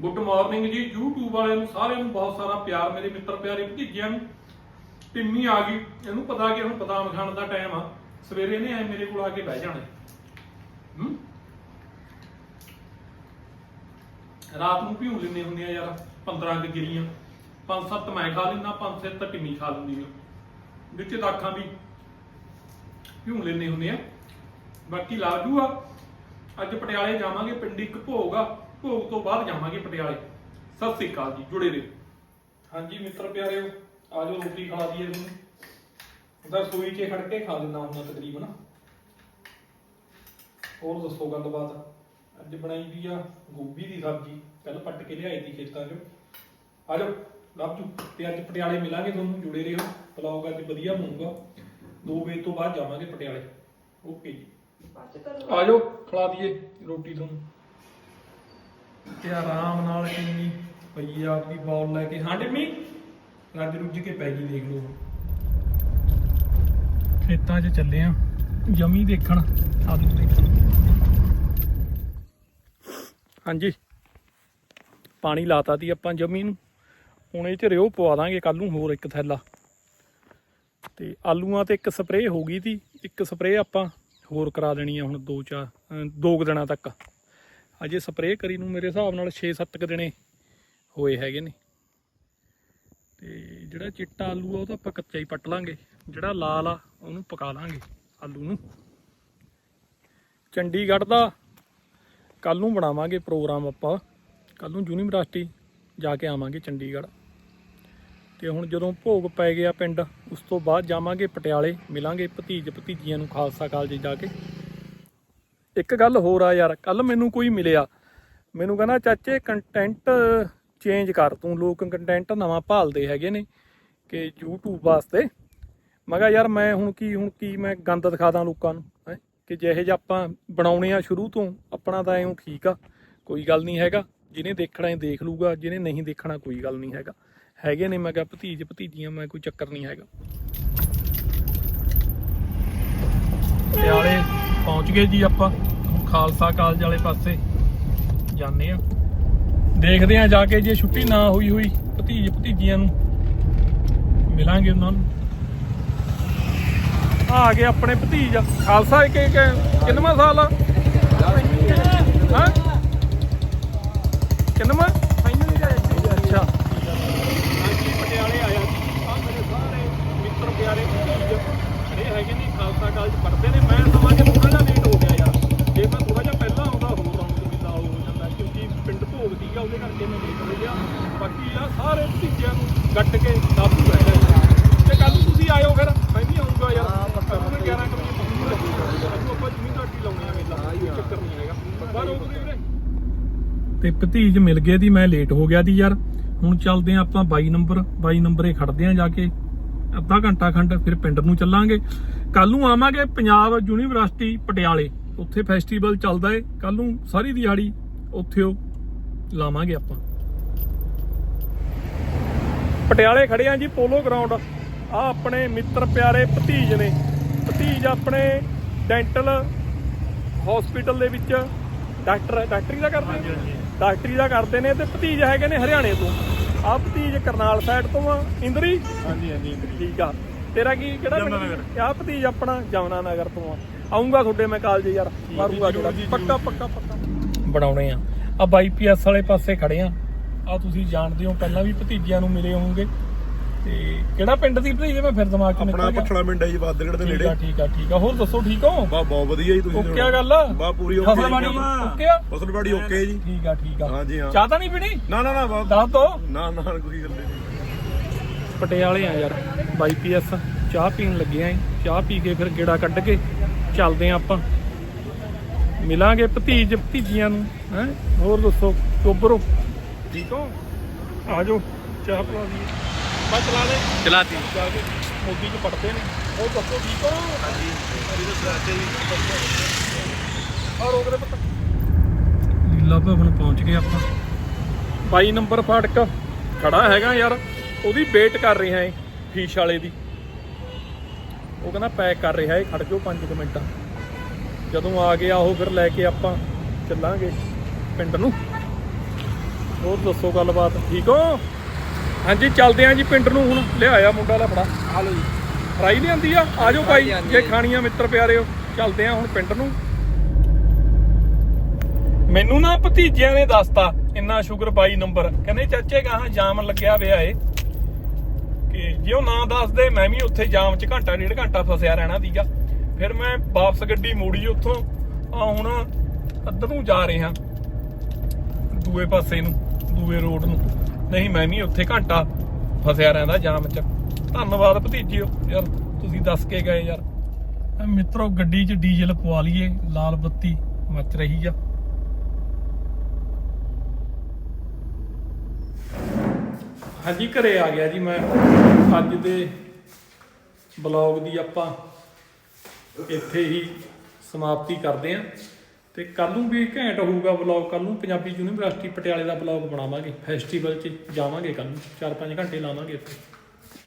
Good morning ਜੀ, YouTube ਵਾਲਿਆਂ ਨੂੰ ਸਾਰਿਆਂ ਨੂੰ ਬਹੁਤ ਸਾਰਾ ਪਿਆਰ, ਮੇਰੇ ਮਿੱਤਰ ਪਿਆਰੇ ਭਤੀਜਿਆਂ ਨੂੰ। ਟਿੰਮੀ ਆ ਗਈ, ਇਹਨੂੰ ਪਤਾ ਕਿ ਹੁਣ ਬਦਾਮ ਖਾਣ ਦਾ ਟਾਈਮ ਆ। ਸਵੇਰੇ ਇਹਨੇ ਐ ਮੇਰੇ ਕੋਲ ਆ ਕੇ ਬਹਿ ਜਾਣਾ। ਹੂੰ? ਰਾਤ ਨੂੰ ਭਿਉਂ ਲੈਂਦੇ ਹੁੰਦੇ ਆ ਯਾਰ 15 ਕੁ ਗਿਰੀਆਂ। ਪੰਜ ਸੱਤ ਮੈਂ ਖਾ ਲੈਂਦਾ, ਪੰਜ ਸੱਤ ਤਾਂ ਖਾ ਲੈਂਦੀ ਆ। ਵਿੱਚ ਦਾਖਾਂ ਵੀ ਭਿਉਂ ਲੈਂਦੇ ਹੁੰਦੇ ਆ। ਬਾਕੀ ਲਾਜੂ ਆ। ਅੱਜ ਪਟਿਆਲੇ ਜਾਵਾਂਗੇ, ਪਿੰਡ ਇੱਕ ਭੋਗ ਆ। ਭੋਗ ਤੋਂ ਬਾਅਦ ਜਾਵਾਂਗੇ ਪਟਿਆਲੇ। ਸਤਿ ਸ੍ਰੀ ਅਕਾਲ ਜੀ ਜੁੜੇ ਰਹੋ। ਹਾਂਜੀ ਮਿੱਤਰ ਪਿਆਰਿਓ ਆ ਜਾਓ ਰੋਟੀ ਖਾ ਦਈਏ ਤੁਹਾਨੂੰ ਉਹਦਾ ਸੂਈ 'ਚ ਖੜ ਕੇ ਖਾ ਲੈਂਦਾ ਹੁੰਦਾ ਤਕਰੀਬਨ। ਹੋਰ ਦੱਸੋ ਗੱਲਬਾਤ? ਅੱਜ ਬਣਾਈ ਵੀ ਆ ਗੋਭੀ ਦੀ ਸਬਜ਼ੀ। ਕੱਲ ਪੱਟ ਕੇ ਲਿਆਈ ਦੀ ਖੇਤਾਂ 'ਚੋਂ। ਆ ਜਾਓ ਲੱਭਜੂ ਤੇ ਅੱਜ ਪਟਿਆਲੇ ਮਿਲਾਂਗੇ ਤੁਹਾਨੂੰ ਜੁੜੇ ਰਹੋ। ਬਲੌਗ ਅੱਜ ਵਧੀਆ ਬਣੂਗਾ। 2 ਵਜੇ ਤੋਂ ਬਾਅਦ ਜਾਵਾਂਗੇ ਪਟਿਆਲੇ। ਓਕੇ ਜੀ। ਆ ਜਾਓ ਖਿਲਾ ਦਈਏ ਰੋਟੀ ਤੁਹਾਨੂੰ। ਤੇ ਆਰਾਮ ਨਾਲ ਕਿੰਨੀ ਪਈ ਆ ਆਪਦੀ ਬਾਲ ਲੈ ਕੇ। ਹਾਂ ਟਿੰਮੀ ਰੱਜ ਰੁੱਝ ਕੇ ਪੈ ਗਈ, ਦੇਖ ਲਓ। ਖੇਤਾਂ 'ਚ ਚੱਲੇ ਆ। ਜਮੀ ਦੇਖਣ ਆਲੂ ਦੇਖਣ ਹਾਂਜੀ। ਪਾਣੀ ਲਾਤਾ ਤੀ ਆਪਾਂ ਜਮੀ ਨੂੰ। ਹੁਣ ਇਹ ਚ ਰਿਓ ਪਵਾ ਦਾਂਗੇ ਕੱਲ ਨੂੰ ਹੋਰ ਇੱਕ ਥੈਲਾ। ਤੇ ਆਲੂਆਂ ਤੇ ਇੱਕ ਸਪਰੇਅ ਹੋ ਗਈ ਸੀ। ਇੱਕ ਸਪਰੇਅ ਆਪਾਂ ਹੋਰ ਕਰਾ ਦੇਣੀ ਆ ਹੁਣ ਦੋ ਚਾਰ, ਅਹ ਦੋ ਕੁ ਦਿਨਾਂ ਤੱਕ। ਅਜੇ ਸਪਰੇਅ ਕਰੀ ਨੂੰ ਮੇਰੇ ਹਿਸਾਬ ਨਾਲ 6-7 ਕੁ ਦਿਨੇ ਹੋਏ ਹੈਗੇ ਨੇ। ਤੇ ਜਿਹੜਾ ਚਿੱਟਾ ਆਲੂ ਆ, ਉਹ ਤਾਂ ਆਪਾਂ ਕੱਚਾ ਹੀ ਪੱਟ ਲਾਂਗੇ। ਜਿਹੜਾ ਲਾਲ ਆ, ਉਹਨੂੰ ਪਕਾ ਲਾਂਗੇ ਆਲੂ ਨੂੰ। ਚੰਡੀਗੜ੍ਹ ਦਾ ਕੱਲ ਨੂੰ ਬਣਾਵਾਂਗੇ ਪ੍ਰੋਗਰਾਮ ਆਪਾਂ। ਕੱਲ ਨੂੰ ਯੂਨੀਵਰਸਿਟੀ ਜਾ ਕੇ ਆਵਾਂਗੇ ਚੰਡੀਗੜ੍ਹ। ਤੇ ਹੁਣ ਜਦੋਂ ਭੋਗ ਪੈ ਗਿਆ ਪਿੰਡ, ਉਸ ਤੋਂ ਬਾਅਦ ਜਾਵਾਂਗੇ ਪਟਿਆਲੇ, ਮਿਲਾਂਗੇ ਭਤੀਜ ਭਤੀਜੀਆਂ ਨੂੰ ਖਾਲਸਾ ਕਾਲਜ ਜਾ ਕੇ। ਇੱਕ ਗੱਲ ਹੋਰ ਆ ਯਾਰ ਕੱਲ ਮੈਨੂੰ ਕੋਈ ਮਿਲਿਆ। ਮੈਨੂੰ ਕਹਿੰਦਾ, ਚਾਚੇ ਕੰਟੈਂਟ ਚੇਂਜ ਕਰ ਤੂੰ, ਲੋਕ ਕੰਟੈਂਟ ਨਵਾਂ ਭਾਲਦੇ ਹੈਗੇ ਨੇ ਕਿ YouTube ਵਾਸਤੇ। ਮੈਂ ਕਿਹਾ, ਯਾਰ ਮੈਂ ਹੁਣ ਕੀ ਹੁਣ ਕੀ ਮੈਂ ਗੰਦ ਦਿਖਾ ਦਾਂ ਲੋਕਾਂ ਨੂੰ, ਹੈ? ਕਿ ਜਿਹੇ ਜਿਹਾ ਆਪਾਂ ਬਣਾਉਣੇ ਆ ਸ਼ੁਰੂ ਤੋਂ, ਆਪਣਾ ਤਾਂ ਐਂ ਠੀਕ ਆ, ਕੋਈ ਗੱਲ ਨਹੀਂ ਹੈਗਾ। ਜਿਹਨੇ ਦੇਖਣਾ ਹੈ ਦੇਖ ਲੂਗਾ ਜਿਹਨੇ ਨਹੀਂ ਦੇਖਣਾ ਕੋਈ ਗੱਲ ਨਹੀਂ ਹੈਗਾ। ਹੈਗੇ ਨੇ, ਮੈਂ ਕਿਹਾ, ਭਤੀਜ, ਭਤੀਜੀਆਂ, ਮੈਂ ਕੋਈ ਚੱਕਰ ਨਹੀਂ ਹੈਗਾ। ਪਟਿਆਲੇ ਪਹੁੰਚ ਗਏ ਜੀ ਆਪਾਂ, ਖਾਲਸਾ ਕਾਲਜ ਵਾਲੇ ਪਾਸੇ। ਜਾਂਦੇ ਆ ਦੇਖਦੇ ਆ ਜਾ ਕੇ ਜੇ ਛੁੱਟੀ ਨਾ ਹੋਈ ਹੋਈ, ਭਤੀਜ ਭਤੀਜੀਆਂ ਨੂੰ ਮਿਲਾਂਗੇ ਉਹਨਾਂ ਨੂੰ। ਆ ਆ ਗਏ ਆਪਣੇ ਭਤੀਜ। ਖਾਲਸਾ ਇੱਕ ਇੱਕ, ਕਿੰਨਵਾਂ ਸਾਲ ਆ? ਹਾਂ? ਕਿੰਨਵਾਂ ਅੱਛਾ ਹਾਂਜੀ ਪਟਿਆਲੇ ਆਇਆ ਸੀ ਆ ਮੇਰੇ ਸਾਰੇ ਮਿੱਤਰ ਪਿਆਰੇ ਭਤੀਜ ਇਹ ਹੈਗੇ ਨੇ ਖਾਲਸਾ ਕਾਲਜ ਪੜ੍ਹਦੇ ਨੇ ਮੈਂ ਸਮਾਂ ਜਿਹਾ ਥੋੜਾ ਜਿਹਾ ਲੇਟ ਹੋ ਗਿਆ ਯਾਰ ਜੇ ਮੈਂ ਥੋੜਾ ਜਿਹਾ ਪਹਿਲਾਂ ਆਉਂਦਾ ਹੋਰ ਰੌਣਕ ਮੇਲਾ ਹੋ ਜਾਂਦਾ ਕਿਉਂਕਿ ਪਿੰਡ ਭੋਗ ਸੀਗਾ ਉਹਦੇ ਕਰਕੇ ਮੈਂ ਲੇਟ ਹੋ ਗਿਆ ਬਾਕੀ ਆ ਸਾਰੇ ਭਤੀਜਿਆਂ ਨੂੰ ਗੱਟ ਕੇ ਕਾਬੂ ਰਹਿ ਗਿਆ ਤੇ ਕੱਲ ਨੂੰ ਤੁਸੀਂ ਆਇਓ ਫਿਰ ਮੈਂ ਵੀ ਆਉਂਗਾ ਯਾਰ। ਪੱਕਾ ਮੈਂ 11 ਕੁ ਵਜੇ ਪਹੁੰਚੂਗਾ। ਕੱਲ ਨੂੰ ਆਪਾਂ ਜਿਵੇਂ ਤੁਹਾਡੀ ਲਾਉਣੇ ਆ ਮੇਲਾ ਕੋਈ ਚੱਕਰ ਨਹੀਂ ਹੈਗਾ। ਪੱਕਾ ਰੋਕਦੇ ਵੀਰੇ। ਤੇ ਭਤੀਜ ਮਿਲ ਗਏ ਦੀ ਮੈਂ ਲੇਟ ਹੋ ਗਿਆ ਦੀ ਯਾਰ। ਹੁਣ ਚੱਲਦੇ ਆ ਆਪਾਂ 22 ਨੰਬਰ 22 ਨੰਬਰੇ ਖੜਦੇ ਆ ਜਾ ਕੇ। ਅੱਧਾ ਘੰਟਾ ਖੰਡ ਫਿਰ ਪਿੰਡ ਨੂੰ ਚੱਲਾਂਗੇ। ਕੱਲ ਨੂੰ ਆਵਾਂਗੇ ਪੰਜਾਬ ਯੂਨੀਵਰਸਿਟੀ ਪਟਿਆਲੇ। ਉੱਥੇ ਫੈਸਟੀਵਲ ਚੱਲਦਾ ਏ। ਕੱਲ ਨੂੰ ਸਾਰੀ ਦਿਹਾੜੀ ਉੱਥੇ ਉਹ ਲਾਵਾਂਗੇ ਆਪਾਂ। ਪਟਿਆਲੇ ਖੜੇ ਆ ਜੀ ਪੋਲੋ ਗਰਾਊਂਡ ਆ ਆਪਣੇ ਮਿੱਤਰ ਪਿਆਰੇ ਭਤੀਜ ਨੇ। ਭਤੀਜ ਆਪਣੇ ਡੈਂਟਲ ਹਸਪੀਟਲ ਦੇ ਵਿੱਚ ਡਾਕਟਰ ਡਾਕਟਰੀ ਦਾ ਕਰਦੇ ਨੇ? ਡਾਕਟਰੀ ਦਾ ਕਰਦੇ ਨੇ ਤੇ ਭਤੀਜ ਹੈਗੇ ਨੇ ਹਰਿਆਣੇ ਤੋਂ। ਆ ਭਤੀਜ ਕਰਨਾਲ ਸਾਈਡ ਤੋਂ ਆ। ਇੰਦਰੀ? ਹਾਂਜੀ ਹਾਂਜੀ ਠੀਕ ਆ। ਤੇਰਾ ਕੀ ਕਿਹੜਾ ਪਿੰਡ? ਆ ਭਤੀਜ ਆਪਣਾ ਜਮਨਾ ਨਗਰ ਤੋਂ ਆ। ਆਉਂਗਾ ਤੁਹਾਡੇ ਮੈਂ ਕਾਲਜ ਯਾਰ। ਮਾਰੂਗਾ ਜ਼ਰੂਰ ਜੋੜਾ ਜੀ, ਪੱਕਾ ਪੱਕਾ ਪੱਕਾ। ਬਣਾਉਣੇ ਆ। ਆ ਬਾਈਪੀਐਸ ਵਾਲੇ ਪਾਸੇ ਖੜੇ ਆ। ਆ ਤੁਸੀਂ ਜਾਣਦੇ ਹੋ ਪਹਿਲਾਂ ਵੀ ਭਤੀਜਿਆਂ ਨੂੰ ਮਿਲੇ ਹੋਵੋਗੇ। ਤੇ ਕਿਹੜਾ ਪਿੰਡ ਸੀ ਭਤੀਜੇ? ਮੈਂ ਫਿਰ ਦਿਮਾਗ ਚ ਆਪਣਾ ਨਿਕਲ ਗਿਆ। ਪਠੜਾ ਪਿੰਡ ਹੈ ਜੀ ਬਾਦਗੜ ਦੇ ਠੀਕ ਨੇੜੇ ਆ ਠੀਕ ਆ ਠੀਕ ਆ। ਹੋਰ ਦੱਸੋ ਠੀਕ ਹੋ? ਬਾ ਬਹੁਤ ਵਧੀਆ ਜੀ ਤੁਸੀਂ ਓਕੇ ਆ ਗੱਲ? ਬਾ ਪੂਰੀ ਫਸਲ ਓਕੇ ਬਾੜੀ ਓਕੇ ਆ? ਫਸਲ ਬਾੜੀ ਓਕੇ ਜੀ। ਠੀਕ ਆ ਠੀਕ ਆ। ਹਾਂਜੀ ਹਾਂ। ਚਾਹ ਤਾਂ ਨਹੀਂ ਪੀਣੀ? ਨਾ ਨਾ ਨਾ ਬਾ- ਦੱਸ ਦੋ। ਨਾ ਨਾ ਕੋਈ ਗੱਲ ਨਹੀਂ। ਪਟਿਆਲੇ ਆ ਯਾਰ। ਬਾਈਪੀਐਸ ਚਾਹ ਪੀਣ ਲੱਗੇ ਆਂ ਚਾਹ ਪੀ ਕੇ ਫਿਰ ਗੇੜਾ ਕੱਢ ਕੇ ਚੱਲਦੇ ਆਂ ਆਪਾਂ। ਮਿਲਾਂਗੇ ਭਤੀਜ ਭਤੀਜੀਆਂ ਨੂੰ ਹੈ? ਹੋਰ ਦੱਸੋ ਚੋਬਰੋ ਠੀਕ ਹੋ? ਆ ਜਾਓ ਚਾਹ ਪਲਾ ਦੀ ਬਸ ਚਲਾ ਦੇ ਚਲਾਤੀ ਜਾ ਕੇ ਮੋਦੀ ਚ ਪੜਦੇ ਨੇ। ਹੋਰ ਦੱਸੋ ਠੀਕ ਹੋ? ਹਾਂਜੀ। ਆ ਰੋਕ ਦੇ ਪੁੱਤ। ਲੀਲਾ ਭਵਨ ਪਹੁੰਚ ਗਏ ਆਪਾਂ। 22 ਨੰਬਰ ਫਾਟਕ। ਖੜਾ ਹੈਗਾ ਯਾਰ। ਉਹਦੀ ਵੇਟ ਕਰ ਰਿਹਾ ਏ ਫੀਸ ਵਾਲੇ ਦੀ। ਉਹ ਕਹਿੰਦਾ ਪੈਕ ਕਰ ਰਿਹਾ ਏ ਖੜ ਜਾਓ 5 ਮਿੰਟ। ਜਦੋਂ ਆ ਗਿਆ ਉਹ ਫਿਰ ਲੈ ਕੇ ਆਪਾਂ ਚੱਲਾਂਗੇ ਪਿੰਡ ਨੂੰ। ਹੋਰ ਦੱਸੋ ਗੱਲਬਾਤ ਠੀਕ ਹੋ? ਹਾਂਜੀ ਚੱਲਦੇ ਆਂ ਜੀ ਪਿੰਡ ਨੂੰ ਹੁਣ ਲਿਆਇਆ ਮੁੰਡਾ ਲੈ ਫੜਾ ਆ ਲਓ ਜੀ। ਫਰਾਈ ਲਿਆਂਦੀ ਆ? ਆਜੋ ਭਾਈ ਜੇ। ਖਾਣੀਆਂ ਮਿੱਤਰ ਪਿਆਰਿਓ ਚੱਲਦੇ ਆਂ ਹੁਣ ਪਿੰਡ ਨੂੰ। ਮੈਨੂੰ ਨਾ ਭਤੀਜਿਆਂ ਨੇ ਦੱਸਤਾ ਇੰਨਾ ਸ਼ੂਗਰ 22 ਨੰਬਰ। ਕਹਿੰਦੇ ਚਾਚੇ ਗਾਹਾਂ ਜਾਮ ਲੱਗਿਆ ਹੋਇਆ ਏ। ਕਿ ਜੇ ਉਹ ਨਾ ਦੱਸਦੇ ਮੈਂ ਵੀ ਉੱਥੇ ਜਾਮ 'ਚ ਘੰਟਾ ਡੇਢ ਘੰਟਾ ਫਸਿਆ ਰਹਿਣਾ ਸੀਗਾ। ਫਿਰ ਮੈਂ ਵਾਪਸ ਗੱਡੀ ਮੋੜੀ ਉੱਥੋਂ। ਆ ਹੁਣ ਅੱਧਰ ਨੂੰ ਜਾ ਰਹੇ ਹਾਂ ਦੂਏ ਪਾਸੇ ਨੂੰ। ਦੂਏ ਰੋਡ ਨੂੰ। ਨਹੀਂ, ਮੈਂ ਵੀ ਉੱਥੇ ਘੰਟਾ ਫਸਿਆ ਰਹਿੰਦਾ ਜਾਮ 'ਚ। ਧੰਨਵਾਦ ਭਤੀਜਿਓ। ਯਾਰ, ਤੁਸੀਂ ਦੱਸ ਕੇ ਗਏ ਯਾਰ। ਆ ਮਿੱਤਰੋ, ਗੱਡੀ 'ਚ ਡੀਜ਼ਲ ਪਵਾ ਲਈਏ, ਲਾਲ ਬੱਤੀ, ਮੱਚ ਰਹੀ ਆ। ਹਾਂਜੀ, ਘਰੇ ਆ ਗਿਆ ਜੀ ਮੈਂ। ਅੱਜ ਦੇ ਬਲੌਗ ਦੀ ਆਪਾਂ ਇੱਥੇ ਹੀ ਸਮਾਪਤੀ ਕਰਦੇ ਆਂ। ਤੇ ਕੱਲ ਨੂੰ ਵੀ ਘੈਂਟ ਹੋਊਗਾ ਬਲੌਗ ਕੱਲ ਨੂੰ ਪੰਜਾਬੀ ਯੂਨੀਵਰਸਿਟੀ ਪਟਿਆਲੇ ਦਾ ਬਲੌਗ ਬਣਾਵਾਂਗੇ ਫੈਸਟੀਵਲ 'ਚ ਜਾਵਾਂਗੇ ਕੱਲ ਨੂੰ 4-5 ਘੰਟੇ ਲਾਵਾਂਗੇ ਇੱਥੇ।